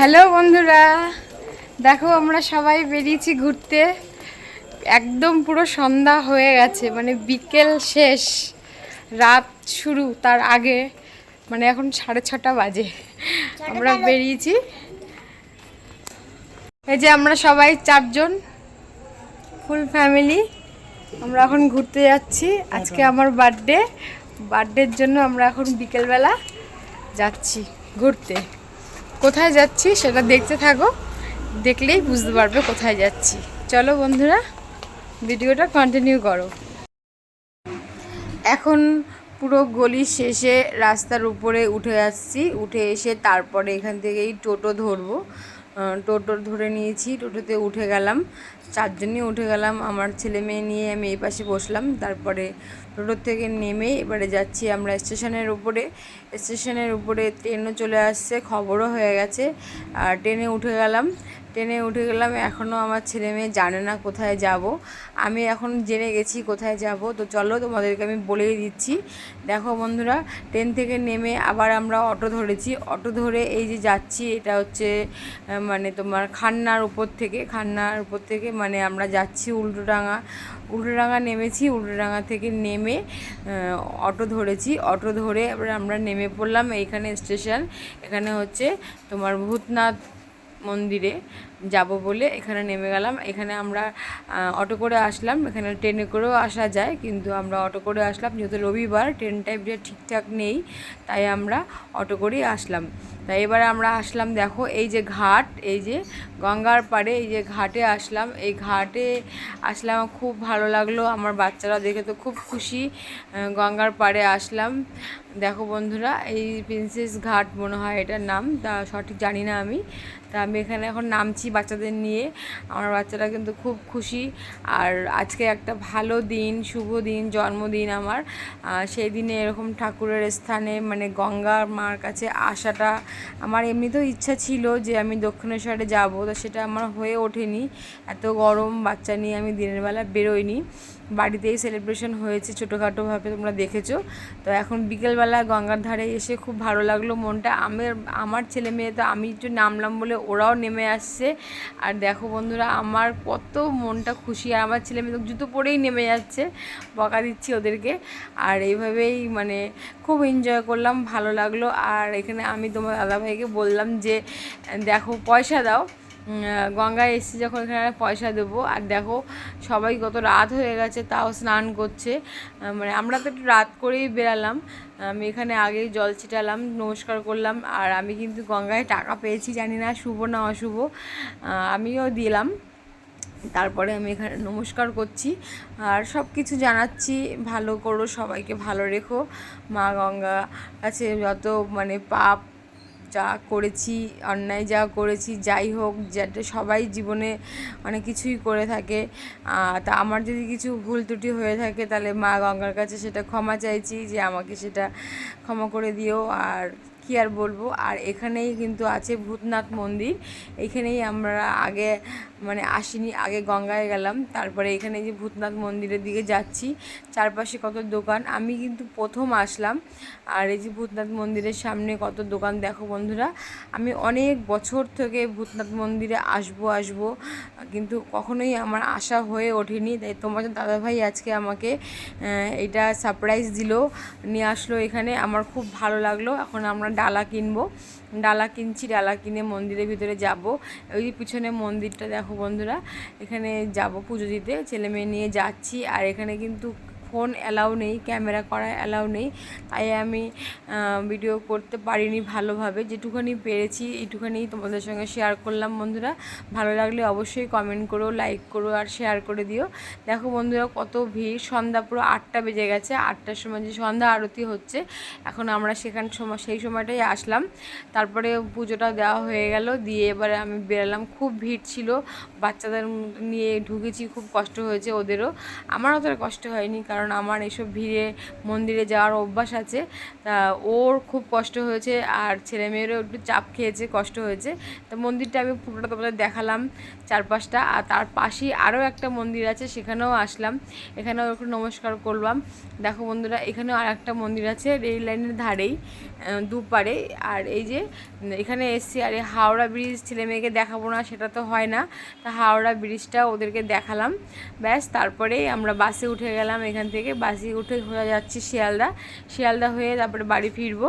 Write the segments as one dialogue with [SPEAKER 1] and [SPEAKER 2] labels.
[SPEAKER 1] Hello বন্ধুরা দেখো আমরা সবাই বেরিয়েছি ঘুরতে। একদম পুরো সন্ধ্যা হয়ে গেছে মানে বিকেল শেষ রাত শুরু তার আগে মানে এখন সাড়ে ছটা বাজে। আমরা বেরিয়েছি। এই যে আমরা সবাই চারজন ফুল ফ্যামিলি আমরা এখন ঘুরতে যাচ্ছি। আজকে আমার বার্থডে বার্থডের জন্য আমরা এখন বিকেলবেলা যাচ্ছি ঘুরতে। কোথায় যাচ্ছি সেটা দেখতে থাকো। দেখলেই বুঝতে পারবে কোথায় যাচ্ছি। চলো বন্ধুরা, ভিডিওটা কন্টিনিউ করো। এখন পুরো গলি শেষে রাস্তার উপরে উঠে আসছি। উঠে এসে তারপরে এখান থেকেই টোটো ধরবো। টোটো ধরে নিয়েছি, টোটোতে উঠে গেলাম। চারজনই উঠে গেলাম, আমার ছেলে মেয়ে নিয়ে আমি এই পাশে বসলাম। তারপরে টোটো থেকে নেমে এবারে যাচ্ছি আমরা স্টেশনের উপরে। স্টেশনের উপরে ট্রেনও চলে আসছে, খবরও হয়ে গেছে। আর ট্রেনে উঠে গেলাম। ট্রেনে উঠে গেলাম এখনও আমার ছেলে মেয়ে জানে না কোথায় যাব। আমি এখন জেনে গেছি কোথায় যাব, তো চলো তোমাদেরকে আমি বলেই দিচ্ছি। দেখো বন্ধুরা, ট্রেন থেকে নেমে আবার আমরা অটো ধরেছি। অটো ধরে এই যে যাচ্ছি, এটা হচ্ছে মানে তোমার খান্নার উপর থেকে, খান্নার উপর থেকে মানে আমরা যাচ্ছি উল্টোডাঙা উল্টোডাঙা নেমেছি উল্টোডাঙা থেকে নেমে অটো ধরেছি। অটো ধরে আমরা নেমে পড়লাম এইখানে স্টেশন। এখানে হচ্ছে তোমার ভূতনাথ মন্দিরে যাব বলে এখানে নেমে গেলাম। এখানে আমরা অটো করে আসলাম। এখানে ট্রেনে করেও আসা যায়, কিন্তু আমরা অটো করে আসলাম। যেহেতু রবিবার, ট্রেন টাইমটা ঠিকঠাক নেই, তাই আমরা অটো করেই আসলাম। তাই এবারে আমরা আসলাম, দেখো, এই যে ঘাট, এই যে গঙ্গার পাড়ে, এই যে ঘাটে আসলাম। এই ঘাটে আসলাম খুব ভালো লাগল, আমার বাচ্চারা দেখে তো খুব খুশি গঙ্গার পাড়ে আসলাম। দেখো বন্ধুরা, এই প্রিন্সেস ঘাট মনে হয় এটার নাম, তা সঠিক জানি না আমি। তা আমি এখানে এখন নামছি বাচ্চাদের নিয়ে। আমার বাচ্চারা কিন্তু খুব খুশি। আর আজকে একটা ভালো দিন, শুভ দিন, জন্মদিন আমার। সেই দিনে এরকম ঠাকুরের স্থানে মানে গঙ্গার মার কাছে আসাটা আমার এমনিতেও ইচ্ছা ছিল যে আমি দক্ষিণেশ্বরে যাব, তো সেটা আমার হয়ে ওঠেনি। এত গরম, বাচ্চা নিয়ে আমি দিনের বেলা বেরোইনি। বাড়িতেই সেলিব্রেশন হয়েছে ছোটোখাটোভাবে, তোমরা দেখেছ। তো এখন বিকেলবেলা গঙ্গার ধারে এসে খুব ভালো লাগল মনটা। আমার আমার ছেলে মেয়ে তো আমি একটু নামলাম বলে ওরাও নেমে আসছে। আর দেখো বন্ধুরা, আমার কত মনটা খুশি। আর আমার ছেলে মেয়ে তো জুতো পরেই নেমে যাচ্ছে, বকা দিচ্ছি ওদেরকে। আর এইভাবেই মানে খুব এনজয় করলাম, ভালো লাগল। আর এখানে আমি তোমার দাদাভাইকে বললাম যে, দেখো পয়সা দাও। গঙ্গায় এসেছি যখন এখানে পয়সা দেবো, আর দেখো সবাই কত রাত হয়ে গেছে, তাও স্নান করছে। মানে আমরা তো একটু রাত করেই বেরালাম। আমি এখানে আগেই জল ছিটালাম, নমস্কার করলাম, আর আমি কিন্তু গঙ্গায় টাকা পেয়েছি, জানি না শুভ না অশুভ। আমিও দিলাম। তারপরে আমি এখানে নমস্কার করছি, আর সব কিছু জানাচ্ছি, ভালো করো সবাইকে, ভালো রেখো। মা গঙ্গা কাছে যত মানে পাপ যা করেছি, অন্যায় যা করেছি, যাই হোক, যাতে সবাই জীবনে অনেক কিছুই করে থাকে। তা আমার যদি কিছু ভুল ত্রুটি হয়ে থাকে, তাহলে মা গঙ্গার কাছে সেটা ক্ষমা চাইছি যে আমাকে সেটা ক্ষমা করে দিও। আর কি আর বলব? আর এখানেই কিন্তু আছে ভূতনাথ মন্দির। এখানেই আমরা আগে মানে আসিনি, আগে গঙ্গায় গেলাম। তারপরে এখানে যে ভূতনাথ মন্দিরের দিকে যাচ্ছি, চারপাশে কত দোকান। আমি কিন্তু প্রথম আসলাম, আর এই যে ভূতনাথ মন্দিরের সামনে কত দোকান দেখো বন্ধুরা। আমি অনেক বছর থেকে ভূতনাথ মন্দিরে আসব আসব, কিন্তু কখনোই আমার আশা হয়ে ওঠেনি। তাই তোমার দাদাভাই আজকে আমাকে এটা সারপ্রাইজ দিল, নিয়ে আসলো এখানে। আমার খুব ভালো লাগল। এখন আমরা ডালা কিনবো। ডালা কিনছি, ডালা কিনে মন্দিরের ভিতরে যাব। ওই যে পিছনে মন্দিরটা দেখো বন্ধুরা, এখানে যাব পুজো দিতে। ছেলে মেয়ে নিয়ে যাচ্ছি, আর এখানে কিন্তু ফোন অ্যালাউ নেই, ক্যামেরা করা অ্যালাউ নেই। তাই আমি ভিডিও করতে পারিনি ভালোভাবে। যেটুখানি পেরেছি এইটুখানি তোমাদের সঙ্গে শেয়ার করলাম বন্ধুরা। ভালো লাগলে অবশ্যই কমেন্ট করো লাইক করো আর শেয়ার করে দিও। দেখো বন্ধুরা কত ভিড়। সন্ধ্যা পুরো আটটা বেজে গেছে। আটটার সময় যে সন্ধ্যা আরতি হচ্ছে, এখন আমরা সেখান সময় সেই সময়টাই আসলাম। তারপরে পুজোটা দেওয়া হয়ে গেল। দিয়ে এবারে আমি বেরালাম। খুব ভিড় ছিল। বাচ্চাদের নিয়ে ঢুকেছি। খুব কষ্ট হয়েছে ওদেরও। আমার অতটা কষ্ট হয়নি কারণ কারণ আমার এইসব ভিড়ে মন্দিরে যাওয়ার অভ্যাস আছে। তা ওর খুব কষ্ট হয়েছে আর ছেলে মেয়েরও একটু চাপ খেয়েছে, কষ্ট হয়েছে। তো মন্দিরটা আমি পুরোটা তোমাদের দেখালাম চারপাশটা। আর তার পাশেই আরও একটা মন্দির আছে, সেখানেও আসলাম। এখানেও একটু নমস্কার করলাম। দেখো বন্ধুরা, এখানেও আর একটা মন্দির আছে রেল লাইনের ধারেই দুপারে আর এই যে এখানে এসছি। আর এই হাওড়া ব্রিজ ছেলে মেয়েকে দেখাবো না, সেটা তো হয় না। তা হাওড়া ব্রিজটা ওদেরকে দেখালাম। ব্যাস, তারপরেই আমরা বাসে উঠে গেলাম এখান থেকে বাসে উঠে হয়ে যাচ্ছি শিয়ালদা। শিয়ালদা হয়ে তারপরে বাড়ি ফিরবো।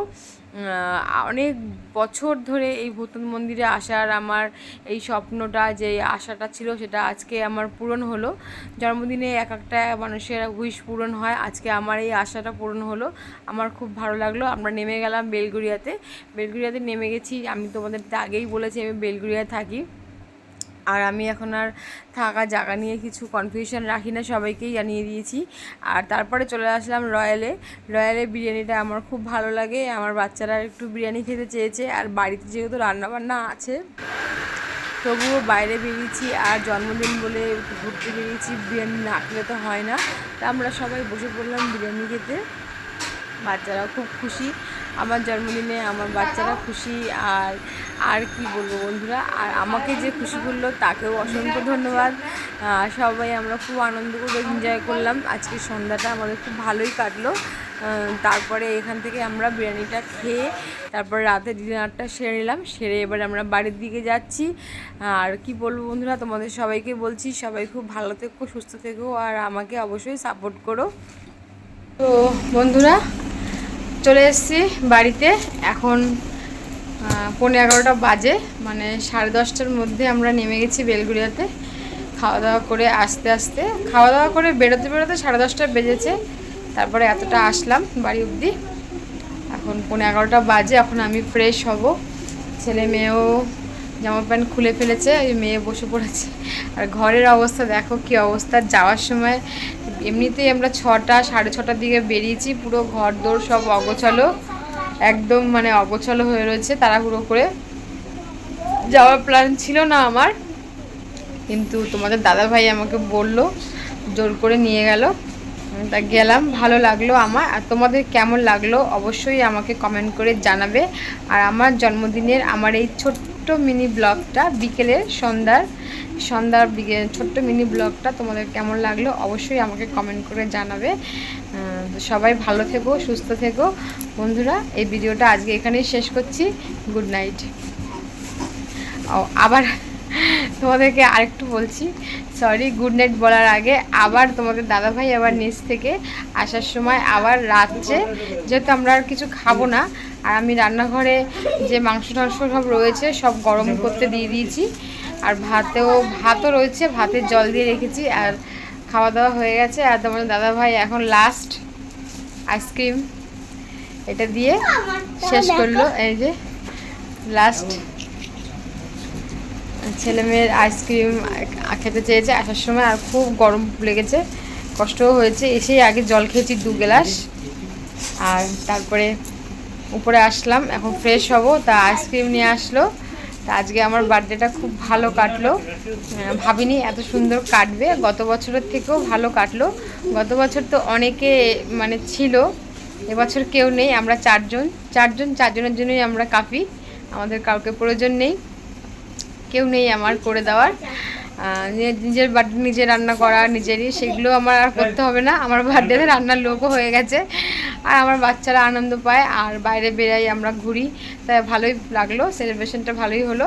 [SPEAKER 1] অনেক বছর ধরে এই ভূতন মন্দিরে আসার আমার এই স্বপ্নটা, যে আশাটা ছিল সেটা আজকে আমার পূরণ হলো। জন্মদিনে এক একটা মানুষের উইশ পূরণ হয়। আজকে আমার এই আশাটা পূরণ হলো। আমার খুব ভালো লাগল। আমরা নেমে গেলাম বেলগুড়িয়াতে। বেলগুড়িয়াতে নেমে গেছি। আমি তোমাদের আগেই বলেছি আমি বেলগুড়িয়ায় থাকি। আর আমি এখন আর থাকা জায়গা নিয়ে কিছু কনফিউশন রাখি না, সবাইকেই জানিয়ে দিয়েছি। আর তারপরে চলে আসলাম রয়্যালে। রয়্যালে বিরিয়ানিটা আমার খুব ভালো লাগে, আমার বাচ্চারা একটু বিরিয়ানি খেতে চেয়েছে। আর বাড়িতে যেহেতু রান্নাবান্না আছে, তবুও বাইরে বেরিয়েছি আর জন্মদিন বলে ঘুরতে বেরিয়েছি, বিরিয়ানি না খেলে তো হয় না। তা আমরা সবাই বসে পড়লাম বিরিয়ানি খেতে। বাচ্চারাও খুব খুশি। আমার জন্মদিনে আমার বাচ্চারা খুশি আর আর কি বলব বন্ধুরা? আর আমাকে যে খুশি করল তাকেও অসংখ্য ধন্যবাদ। সবাই আমরা খুব আনন্দ করে এনজয় করলাম। আজকে সন্ধ্যাটা আমাদের খুব ভালোই কাটলো। তারপরে এখান থেকে আমরা বিরিয়ানিটা খেয়ে তারপরে রাতে ডিনারটা সেরে নিলাম। সেরে এবার আমরা বাড়ির দিকে যাচ্ছি। আর কি বলব বন্ধুরা, তোমাদের সবাইকে বলছি, সবাই খুব ভালো থেকো, সুস্থ থেকো, আর আমাকে অবশ্যই সাপোর্ট করো। তো বন্ধুরা চলে এসেছি বাড়িতে। এখন পনেরো এগারোটা বাজে মানে সাড়ে দশটার মধ্যে আমরা নেমে গেছি বেলগুড়িয়াতে। খাওয়া দাওয়া করে আস্তে আস্তে খাওয়া দাওয়া করে বেরোতে বেরোতে সাড়ে দশটা বেজেছে। তারপরে এতটা আসলাম বাড়ি অবধি। এখন পনেরো এগারোটা বাজে, এখন আমি ফ্রেশ হব। ছেলে মেয়েও জামা প্যান্ট খুলে ফেলেছে ওই মেয়ে বসে পড়েছে। আর ঘরের অবস্থা দেখো কি অবস্থা। যাওয়ার সময় এমনিতেই আমরা ছটা, সাড়ে ছটার দিকে বেরিয়েছি, পুরো ঘর দৌড় সব অগোছালো, একদম মানে অগোছালো হয়ে রয়েছে তাড়াহুড়ো করে। যাওয়ার প্ল্যান ছিল না আমার, কিন্তু তোমাদের দাদা ভাই আমাকে বলল, জোর করে নিয়ে গেল। তা গেলাম, ভালো লাগল আমার। আর তোমাদের কেমন লাগল অবশ্যই আমাকে কমেন্ট করে জানাবে। আর আমার জন্মদিনের, আমার এই ছোট্ট মিনি ব্লগটা বিকেলে সন্ধ্যার সন্ধ্যার ছোট্ট মিনি ব্লগটা তোমাদের কেমন লাগল অবশ্যই আমাকে কমেন্ট করে জানাবে। সবাই ভালো থেকো, সুস্থ থেকো। বন্ধুরা, এই ভিডিওটা আজকে এখানেই শেষ করছি। Good night. আবার তোমাদেরকে আরেকটু বলছি। সরি গুড নাইট বলার আগে আবার তোমাদের দাদাভাই আবার নিচ থেকে আসার সময় আবার রাত্রে যেহেতু আমরা আর কিছু খাব না আর আমি রান্নাঘরে যে মাংস টাংস সব রয়েছে সব গরম করতে দিয়ে দিয়েছি। আর ভাতেও ভাতও রয়েছে ভাতের জল দিয়ে রেখেছি আর খাওয়া দাওয়া হয়ে গেছে। আর তোমাদের দাদাভাই এখন লাস্ট আইসক্রিম এটা দিয়ে শেষ করল। এই যে লাস্ট ছেলে মেয়ের আইসক্রিম খেতে চেয়েছে, আসার সময় আর খুব গরম লেগেছে, কষ্টও হয়েছে। এসেই আগে জল খেয়েছি দু গ্লাস। আর তারপরে উপরে আসলাম, এখন ফ্রেশ হব, তা আইসক্রিম নিয়ে আসলো। তা আজকে আমার বার্থডেটা খুব ভালো কাটলো। ভাবিনি এত সুন্দর কাটবে, গত বছরের থেকেও ভালো কাটলো। গত বছর তো অনেকে মানে ছিল, এবছর কেউ নেই, আমরা চারজন। চারজন, চারজনের জন্যই আমরা কাফি, আমাদের কাউকে প্রয়োজন নেই। কেউ নেই আমার করে দেওয়ার। নিজের বার্থডে নিজে রান্না করা, নিজেরই, সেগুলো আমার আর করতে হবে না। আমার বার্থডেতে রান্নার লোকও হয়ে গেছে। আর আমার বাচ্চারা আনন্দ পায়, আর বাইরে বেরাই আমরা ঘুরি। তাই ভালোই লাগল সেলিব্রেশনটা ভালোই হলো।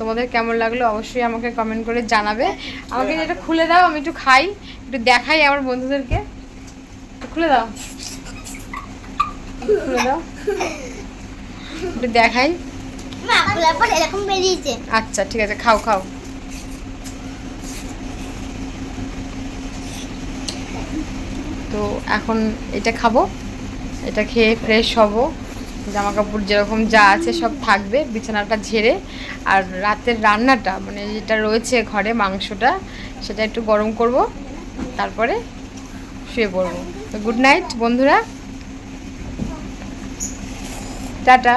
[SPEAKER 1] তোমাদের কেমন লাগল অবশ্যই আমাকে কমেন্ট করে জানাবে। আমাকে যেটা খুলে দাও, আমি একটু খাই, একটু দেখাই আমার বন্ধুদেরকে। খুলে দাও। খুলে দাও। একটু দেখাই। আচ্ছা ঠিক আছে, খাও খাও। তো এখন এটা খাব। এটা খেয়ে ফ্রেশ হব। জামা কাপড় যেরকম যা আছে সব থাকবে, বিছানাটা ঝেড়ে। আর রাতের রান্নাটা মানে যেটা রয়েছে ঘরে মাংসটা, সেটা একটু গরম করব। তারপরে শুয়ে পড়ব। গুড নাইট বন্ধুরা। টাটা।